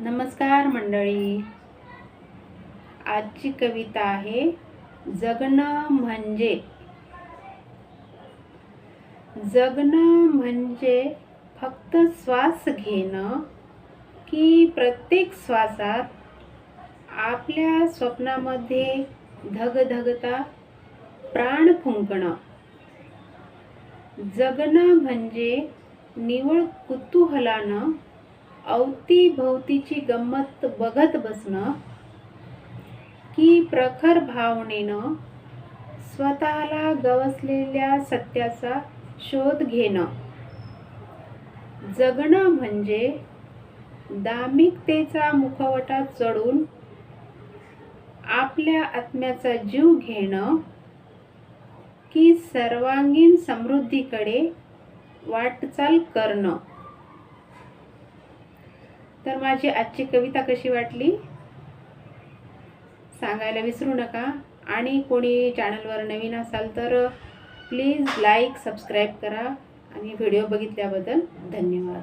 नमस्कार मंडळी. आजची कविता आहे जगणं म्हणजे. जगणं म्हणजे फक्त श्वास घेणं की प्रत्येक श्वासात आपल्या स्वप्नामध्ये धगधगता प्राण फुंकणं. जगणं म्हणजे निवळ कुतूहलानं अवतीभोवतीची गंमत बघत बसणं की प्रखर भावनेनं स्वतःला गवसलेल्या सत्याचा शोध घेणं. जगणं म्हणजे दामिकतेचा मुखवटा चढून आपल्या आत्म्याचा जीव घेणं की सर्वांगीण समृद्धीकडे वाटचाल करणं. तर माझी आजची कविता कशी वाटली? सांगायला विसरू नका. आणि कोणी चॅनलवर नवीन असाल तर प्लीज लाईक सबस्क्राईब करा. आणि व्हिडिओ बघितल्याबद्दल धन्यवाद.